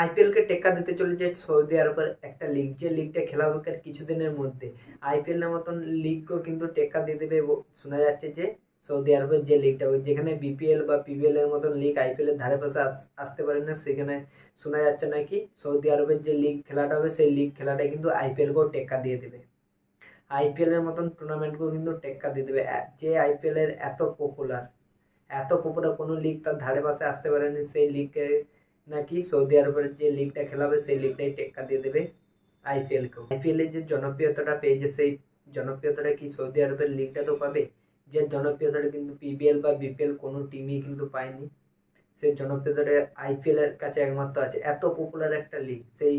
আইপিএলকে টেক্কা দিতে চলেছে সৌদি আরবের একটা লিগ যে লিগটা খেলা হবে কিছুদিনের মধ্যে। আইপিএলের মতন লিগকেও কিন্তু টেক্কা দিয়ে দেবে। শোনা যাচ্ছে যে সৌদি আরবের যে লিগটা যেখানে বিপিএল বা পিবিএল এর মতন লিগ আইপিএল এর ধারে পাশে আসতে পারে না, সেখানে শোনা যাচ্ছে নাকি সৌদি আরবের যে লিগ খেলাটা হবে, সেই লিগ খেলাটা কিন্তু আইপিএলকেও টেক্কা দিয়ে দেবে। আইপিএল এর মতন টুর্নামেন্টকেও কিন্তু টেক্কা দিয়ে দেবে। যে আইপিএল এর এত পপুলার এত পপুলার কোনো লিগ তার ধারে পাশে আসতে পারেনি, সেই লিগকে নাকি সৌদি আরবের যে লিগটা খেলা হবে সেই লিগটাই টেক্কা দিয়ে দেবে আইপিএলকেও আইপিএল এর যে জনপ্রিয়তাটা পেয়েছে, সেই জনপ্রিয়তাটা কি সৌদি আরবের লিগটা তো পাবে? যে জনপ্রিয়তাটা কিন্তু পিবিএল বা বিপিএল কোনো টিমই কিন্তু পায়নি। সেই জনপ্রিয়তাটা আইপিএল এর কাছে একমাত্র আছে। এত পপুলার একটা লিগ সেই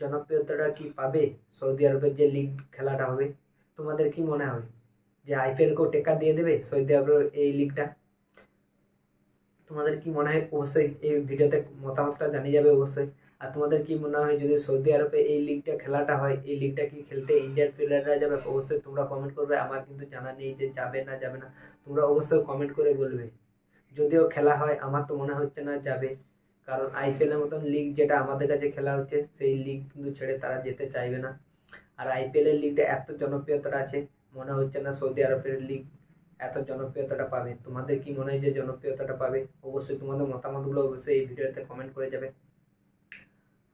জনপ্রিয়তাটা কি পাবে? সৌদি আরবের যে লিগ খেলাটা হবে। তোমাদের কি মনে হয়? যে আইপিএলকেও টেক্কা দিয়ে দেবে সৌদি আরবের এই লিগটা তোমাদের কি মনে হয়? অবশ্যই এই ভিডিওতে মতামতটা জানিয়ে যাবে অবশ্যই। আর তোমাদের কি মনে হয় যদি সৌদি আরবে এই লিগটা খেলাটা হয়, এই লিগটা কি খেলতে ইন্ডিয়ার প্লেয়াররা যাবে? অবশ্যই তোমরা কমেন্ট করবে। আমার কিন্তু জানা নেই যে যাবে না যাবে না। তোমরা অবশ্যই কমেন্ট করে বলবে। যদিও খেলা হয়, আমার তো মনে হচ্ছে না যাবে। কারণ আইপিএলের মতন লিগ যেটা আমাদের কাছে খেলা হচ্ছে, সেই লিগ কিন্তু ছেড়ে তারা যেতে চাইবে না। আর আইপিএলের লিগটা এত জনপ্রিয়তা আছে, মনে হচ্ছে না সৌদি আরবের লিগ এত জনপ্রিয়তাটা পাবে? তোমাদের কি মনে হয় যে জনপ্রিয়তাটা পাবে? অবশ্যই তোমাদের মতামতগুলো অবশ্যই এই ভিডিওতে কমেন্ট করে যাবে।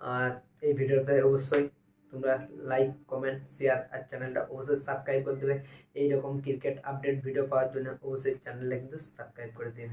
আর এই ভিডিওতে অবশ্যই তোমরা লাইক কমেন্ট শেয়ার আর চ্যানেলটা অবশ্যই সাবস্ক্রাইব করে দেবে। এইরকম ক্রিকেট আপডেট ভিডিও পাওয়ার জন্য অবশ্যই চ্যানেলটা কিন্তু সাবস্ক্রাইব করে দেবে।